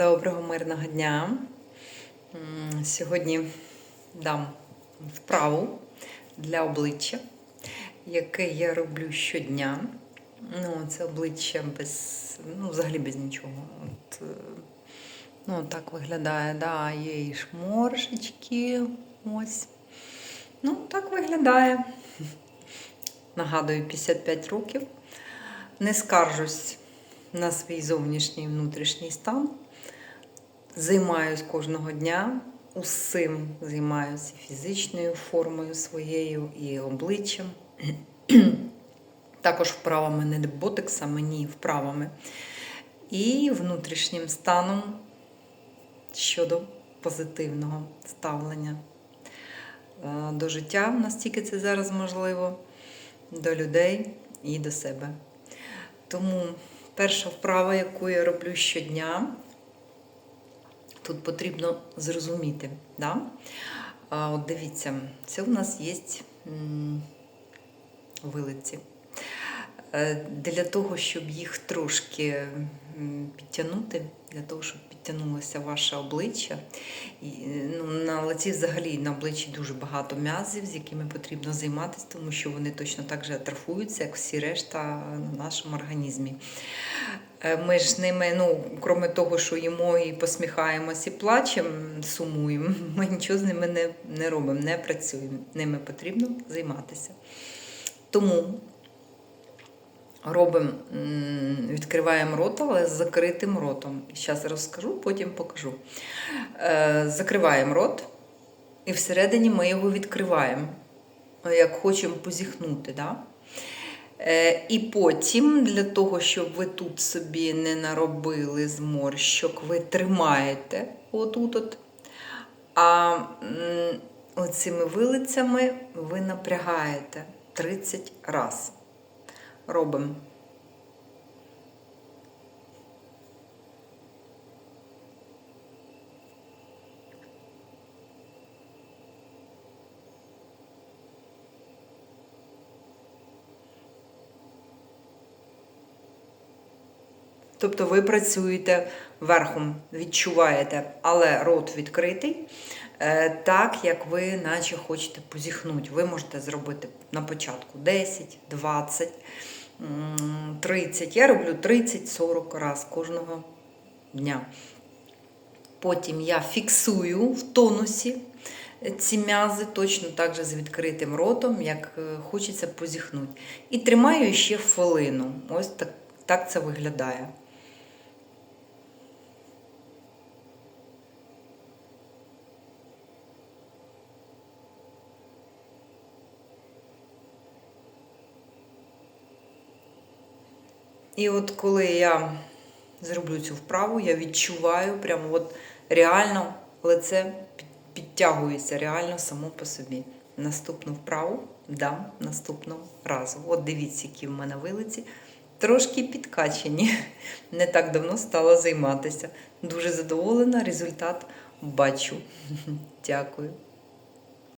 Доброго мирного дня. Сьогодні дам вправу для обличчя, яке я роблю щодня. Ну, це обличчя без, ну, взагалі без нічого. От, е, ну, так виглядає, да, є і шморшечки. Ось. Ну, так виглядає. Нагадую, 55 років. Не скаржусь на свій зовнішній і внутрішній стан. Займаюсь кожного дня, усім займаюся фізичною формою своєю, і обличчям. Також вправами не ботексами, ні, вправами. І внутрішнім станом щодо позитивного ставлення е, до життя, настільки це зараз можливо, до людей і до себе. Тому перша вправа, яку я роблю щодня, тут потрібно зрозуміти. Да? От дивіться, це у нас є вилиці. Е, Для того, щоб їх трошки підтягнути, для того, щоб підтягнулося ваше обличчя. І, ну, на лиці взагалі на обличчі дуже багато м'язів, з якими потрібно займатися, тому що вони точно так же атрофуються, як всі решта на нашому організмі. Е, Ми ж ними, ну, крім того, що їмо і посміхаємось і плачемо, сумуємо, ми нічого з ними не, не робимо, не працюємо. Ними потрібно займатися. Тому робимо, відкриваємо рот, але з закритим ротом. Зараз розкажу, потім покажу. Е, Закриваємо рот, і всередині ми його відкриваємо, як хочемо позіхнути. Да? Е, І потім, для того, щоб ви тут собі не наробили зморщок, ви тримаєте отут. от А оцими вилицями ви напрягаєте 30 разів. Робимо. Тобто ви працюєте верхом, відчуваєте, але рот відкритий, е, так як ви наче хочете позіхнути. Ви можете зробити на початку 10, 20, м, 30. Я роблю 30-40 раз кожного дня. Потім я фіксую в тонусі ці м'язи точно так же з відкритим ротом, як е, хочеться позіхнути. І тримаю ще хвилину. Ось так, так це виглядає. І от коли я зроблю цю вправу, я відчуваю прямо от реально лице підтягується реально само по собі. Наступну вправу дам наступного разу. От дивіться, які в мене вилиці. Трошки підкачені. Не так давно стала займатися. Дуже задоволена, результат бачу. Дякую.